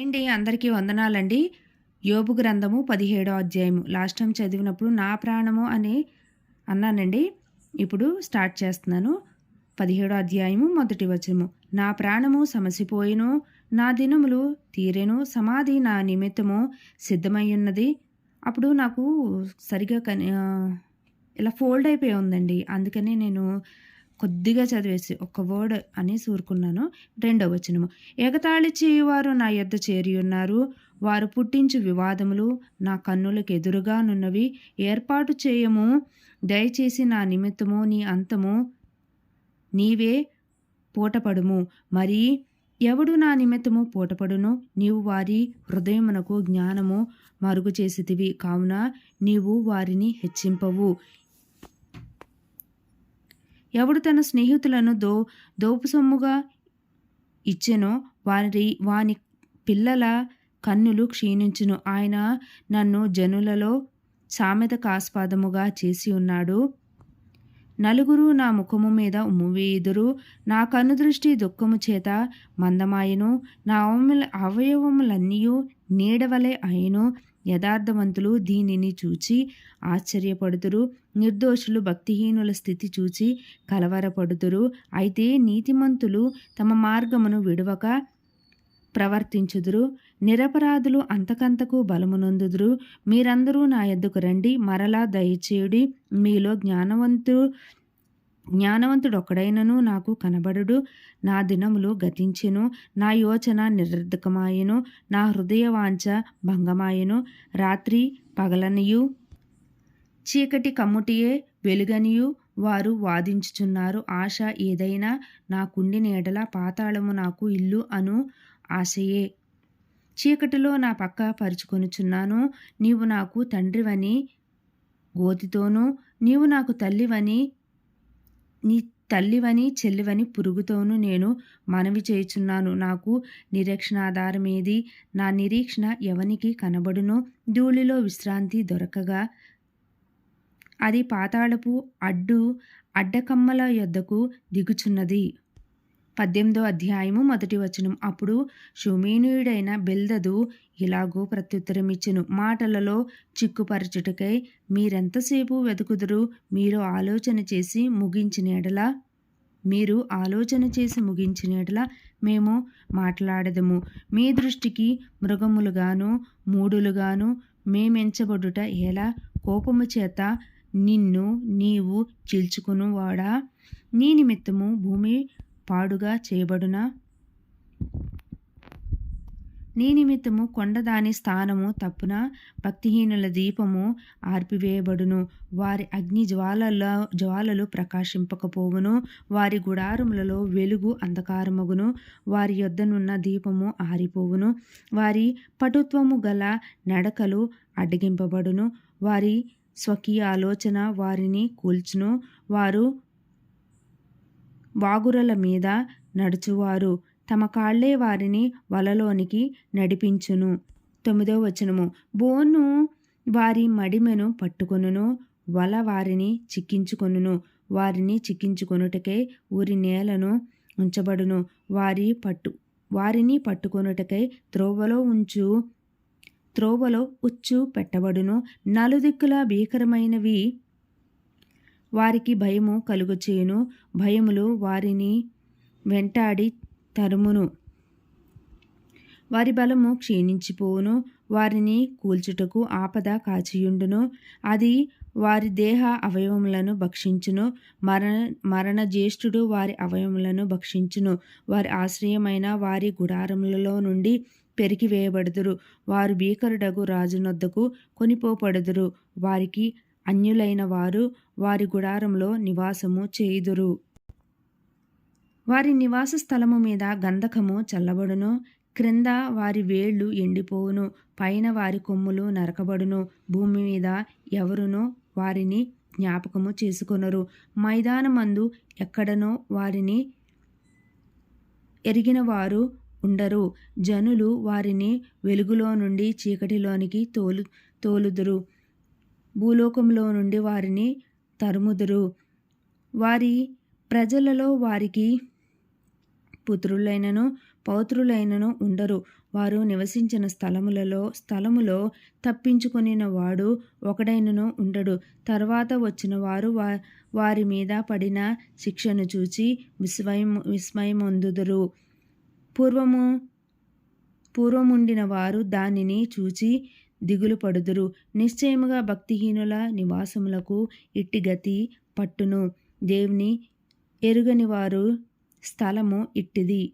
అండి అందరికీ వందనాలండి. యోబు గ్రంథము పదిహేడో అధ్యాయము. లాస్ట్ టైం చదివినప్పుడు నా ప్రాణము అని అన్నానండి. ఇప్పుడు స్టార్ట్ చేస్తున్నాను. పదిహేడో అధ్యాయము మొదటి వచనము. నా ప్రాణము సమసిపోయిను నా దినములు తీరెను సమాధి నా నిమిత్తము సిద్ధమయ్యున్నది. అప్పుడు నాకు సరిగా కని ఇలా ఫోల్డ్ అయిపోయి ఉందండి. అందుకని నేను కొద్దిగా చదివేసి ఒక వర్డ్ అని సూరుకున్నాను. రెండవ వచనము. ఎగతాళి చేయువారు నా యొద్ద చేరి ఉన్నారు. వారు పుట్టించు వివాదములు నా కన్నులకు ఎదురుగానున్నవి ఏర్పాటు చేయము. దయచేసి నా నిమిత్తము నీ అంతము నీవే పూటపడుము. మరి ఎవడు నా నిమిత్తము పూటపడును? నీవు వారి హృదయమునకు జ్ఞానము మరుగు చేసితివి. కావున నీవు వారిని హెచ్చింపవు. ఎవడు తన స్నేహితులను దో దోపు సొమ్ముగా ఇచ్చెనో వారి వాని పిల్లల కన్నులు క్షీణించును. ఆయన నన్ను జనులలో సామెతకాస్పాదముగా చేసి ఉన్నాడు. నలుగురు నా ముఖము మీద ఉమ్మువేయుదురు నా కన్ను దృష్టి దుఃఖము చేత మందమాయను. నా అవయవములన్నీ నీడవలే అయను యథార్థవంతులు దీనిని చూచి ఆశ్చర్యపడుతురు. నిర్దోషులు భక్తిహీనుల స్థితి చూచి కలవరపడుతురు. అయితే నీతిమంతులు తమ మార్గమును విడవక ప్రవర్తించుదురు. నిరపరాధులు అంతకంతకు బలమునందుదురు. మీరందరూ నా ఎద్దుకు రండి. మరలా దయచేయుడి. మీలో జ్ఞానవంతు జ్ఞానవంతుడొక్కడైనను నాకు కనబడుడు. నా దినములు గతించెను. నా యోచన నిరర్ధకమాయెను. నా హృదయ వాంఛ భంగమాయెను. రాత్రి పగలనియు. చీకటి కమ్ముటియే వెలుగనియు. వారు వాదించుచున్నారు. ఆశ ఏదైనా నాకుండి నీడల పాతాళము నాకు ఇల్లు అను ఆశయే. చీకటిలో నా పక్క పరుచుకొనుచున్నాను. నీవు నాకు తండ్రివని గోతితోనూ. నీవు నాకు తల్లివని నీ తల్లివని చెల్లివని పురుగుతోనూ నేను మనవి చేయుచున్నాను. నాకు నిరీక్షణాధారమేది? నా నిరీక్షణ ఎవనికి కనబడునో? ధూళిలో విశ్రాంతి దొరకగా. అది పాతాళపు అడ్డు అడ్డకమ్మల యొద్దకు దిగుచున్నది. పద్దెనిమిదో అధ్యాయము మొదటి వచనం. అప్పుడు షుమీనుయుడైన బెల్దదు ఇలాగూ ప్రత్యుత్తరమిచ్చెను. మాటలలో చిక్కుపరచుటకై మీరెంతసేపు వెతుకుదురు? మీరు ఆలోచన చేసి ముగించిన ఎడల మీరు ఆలోచన చేసి ముగించిన ఎడల మేము మాట్లాడదము. మీ దృష్టికి మృగములుగాను మూడులుగాను మేమెంచబడుట ఎలా? కోపము చేత నిన్ను నీవు చీల్చుకును వాడా నీ నిమిత్తము భూమి పాడుగా చేయబడునా? నీ నిమిత్తము కొండదాని స్థానము తప్పున? భక్తిహీనుల దీపము ఆర్పివేయబడును. వారి అగ్ని జ్వాలలో జ్వాలలు ప్రకాశింపకపోవును. వారి గుడారములలో వెలుగు అంధకారమగును. వారి యొద్దనున్న దీపము ఆరిపోవును. వారి పటుత్వము గల నడకలు అడ్డగింపబడును. వారి స్వకీయ ఆలోచన వారిని కూల్చును. వారు వాగురల మీద నడుచువారు. తమ కాళ్ళే వారిని వలలోనికి నడిపించును. తొమ్మిదో వచనము. బోను వారి మడిమెను పట్టుకొనును వల వారిని చిక్కించుకొనును. వారిని చిక్కించుకొనుటకై ఊరి నేలను ఉంచబడును. వారి పట్టు వారిని పట్టుకొనుటకై త్రోవలో ఉంచు త్రోవలో ఉచ్చు పెట్టబడును. నలుదిక్కుల భీకరమైనవి వారికి భయము కలుగుచేయును. భయములు వారిని వెంటాడి తరుమును. వారి బలము క్షీణించిపోవును. వారిని కూల్చుటకు ఆపద కాచియుండును. అది వారి దేహ అవయవములను భక్షించును. మరణ మరణ జ్యేష్ఠుడు వారి అవయవములను భక్షించును. వారి ఆశ్రయమైన వారి గుడారములలో నుండి పెరికివేయబడుదురు వారు భీకరుడగు రాజునొద్దకు కొనిపోబడుదురు. వారికి అన్యులైన వారు వారి గుడారంలో నివాసము చేయుదురు. వారి నివాస స్థలము మీద గంధకము చల్లబడును. క్రింద వారి వేళ్ళు ఎండిపోవును. పైన వారి కొమ్ములు నరకబడును. భూమి మీద ఎవరునో వారిని జ్ఞాపకము చేసుకొనరు. మైదానమందు ఎక్కడనో వారిని ఎరిగిన వారు ఉండరు. జనులు వారిని వెలుగులో నుండి చీకటిలోనికి తోలు తోలుదురు. భూలోకంలో నుండి వారిని తరుముదురు. వారి ప్రజలలో వారికి పుత్రులైనను పౌత్రులైనను ఉండరు. వారు నివసించిన స్థలములలో స్థలములో తప్పించుకొనిన వాడు ఒకడైనను ఉండడు. తర్వాత వచ్చిన వారు వా వారి మీద పడిన శిక్షను చూచి విస్మయం విస్మయమొందుదురు. పూర్వము పూర్వముండిన వారు దానిని చూచి దిగులు పడుదురు. నిశ్చయముగా భక్తిహీనుల నివాసములకు ఇట్టి గతి పట్టును. దేవుని ఎరుగని వారు స్థలము ఇట్టిది.